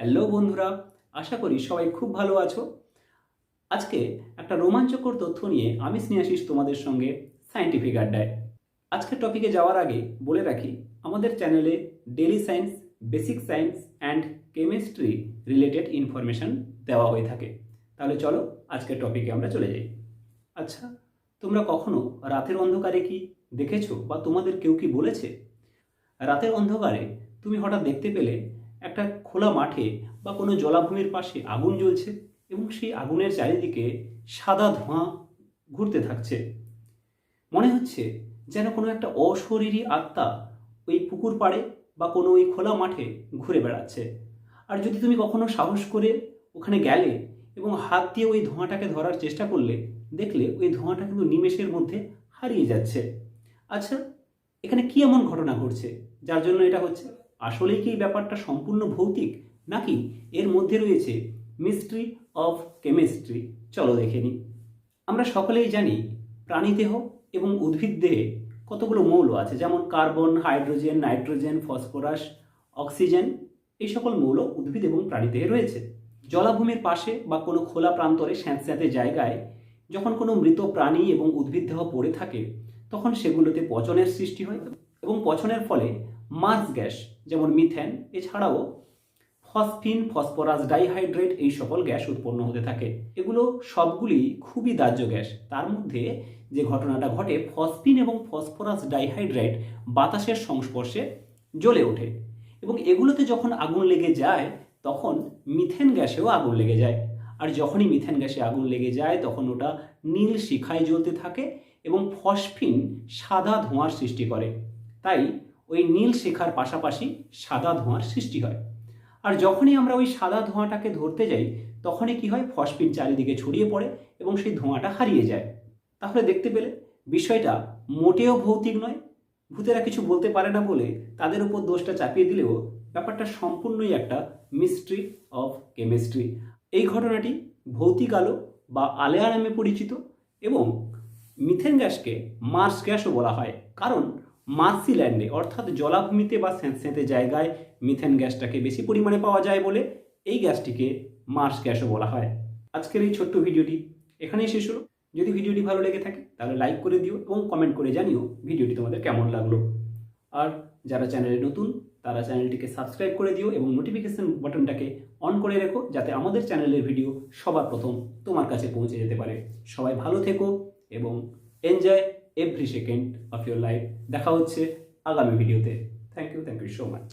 Hello বন্ধুরা, আশা করি সবাই খুব ভালো আছো। আজকে একটা রোমাঞ্চকর তথ্য নিয়ে আমি স্নেহাশিস তোমাদের সঙ্গে সায়েন্টিফিক আড্ডায়। আজকের টপিকে যাওয়ার আগে বলে রাখি, আমাদের চ্যানেলে daily science basic science and chemistry related information দেওয়া হয়ে থাকে। তাহলে চলো আজকের টপিকে আমরা চলে যাই। আচ্ছা তোমরা কখনো রাতের অন্ধকারে কি দেখেছ বা তোমাদের কেউ কি বলেছে? রাতের অন্ধকারে তুমি হঠাৎ দেখতে পেলে একটা খোলা মাঠে বা কোনো জলাভূমির পাশে আগুন জ্বলছে এবং সেই আগুনের চারিদিকে সাদা ধোঁয়া ঘুরতে থাকছে। মনে হচ্ছে যেন কোনো একটা অশরীরী আত্মা ওই পুকুর পাড়ে বা কোনো ওই খোলা মাঠে ঘুরে বেড়াচ্ছে। আর যদি তুমি কখনো সাহস করে ওখানে গেলে এবং হাত দিয়ে ওই ধোঁয়াটাকে ধরার চেষ্টা করলে, দেখলে ওই ধোঁয়াটা কিন্তু নিমেষের মধ্যে হারিয়ে যাচ্ছে। আচ্ছা এখানে কি এমন ঘটনা ঘটছে যার জন্য এটা হচ্ছে? আসলেই কি ব্যাপারটা সম্পূর্ণ ভৌতিক? নাকি এর মধ্যে রয়েছে মিস্ট্রি অফ কেমিস্ট্রি চলো দেখে নিই। আমরা সকলেই জানি প্রাণীদেহ এবং উদ্ভিদ দেহে কতগুলো মৌল আছে, যেমন carbon, hydrogen, nitrogen, phosphorus, oxygen, এই সকল মৌল উদ্ভিদ এবং প্রাণীদেহে রয়েছে। জলাভূমির পাশে বা কোনো খোলা প্রান্তরে স্যাঁতস্যাঁতে জায়গায় যখন কোনো মৃত প্রাণী এবং উদ্ভিদ দেহ পড়ে থাকে, তখন সেগুলোতে পচনের সৃষ্টি হয় এবং পচনের ফলে মার্স গ্যাস যেমন মিথেন, এছাড়াও ফসফিন, ফসফরাস, ডাইহাইড্রেট এই সকল গ্যাস উৎপন্ন হতে থাকে। এগুলো সবগুলি খুবই দাহ্য গ্যাস। তার মধ্যে যে ঘটনাটা ঘটে, ফসফিন এবং ফসফরাস, ডাইহাইড্রেট বাতাসের সংস্পর্শে জ্বলে ওঠে এবং এগুলোতে যখন আগুন লেগে যায়, তখন মিথেন গ্যাসেও আগুন লেগে যায়। আর যখনই মিথেন গ্যাসে আগুন লেগে যায়, তখন ওটা নীল শিখায় জ্বলতে থাকে এবং ফসফিন সাদা ধোঁয়ার সৃষ্টি করে। তাই ওই নীল শেখার পাশাপাশি সাদা ধোঁয়ার সৃষ্টি হয়। আর যখনই আমরা ওই সাদা ধোঁয়াটাকে ধরতে যাই, তখনই কি হয়? ফসফিন চারিদিকে ছড়িয়ে পড়ে এবং সেই ধোঁয়াটা হারিয়ে যায়। তাহলে দেখতে পেলে বিষয়টা মোটেও ভৌতিক নয়। ভূতেরা কিছু বলতে পারে না বলে তাদের উপর দোষটা চাপিয়ে দিলেও ব্যাপারটা সম্পূর্ণই একটা মিস্ট্রি অফ কেমিস্ট্রি এই ঘটনাটি ভৌতিক আলো বা আলেয়া নামে পরিচিত এবং মিথেন গ্যাসকে মার্স গ্যাসও বলা হয়। কারণ মার্সিল্যান্ডে অর্থাৎ জলাভূমিতে বা স্যাঁতস্যাঁতে জায়গায় মিথেন গ্যাসটাকে বেশি পরিমাণে পাওয়া যায় বলে এই গ্যাসটিকে মার্স গ্যাসও বলা হয়। আজকের এই ছোট্ট ভিডিওটি এখানেই শেষ হলো। যদি ভিডিওটি ভালো লেগে থাকে, তাহলে লাইক করে দিও এবং কমেন্ট করে জানিও ভিডিওটি তোমাদের কেমন লাগল। আর যারা চ্যানেলে নতুন, তারা চ্যানেলটিকে সাবস্ক্রাইব করে দিও এবং নোটিফিকেশন বাটনটাকে অন করে রেখো যাতে আমাদের চ্যানেলের ভিডিও সবার প্রথম তোমার কাছে পৌঁছে যেতে পারে। সবাই ভালো থেকো এবং enjoy every second of your life দেখা হচ্ছে আগামী ভিডিওতে thank you thank you so much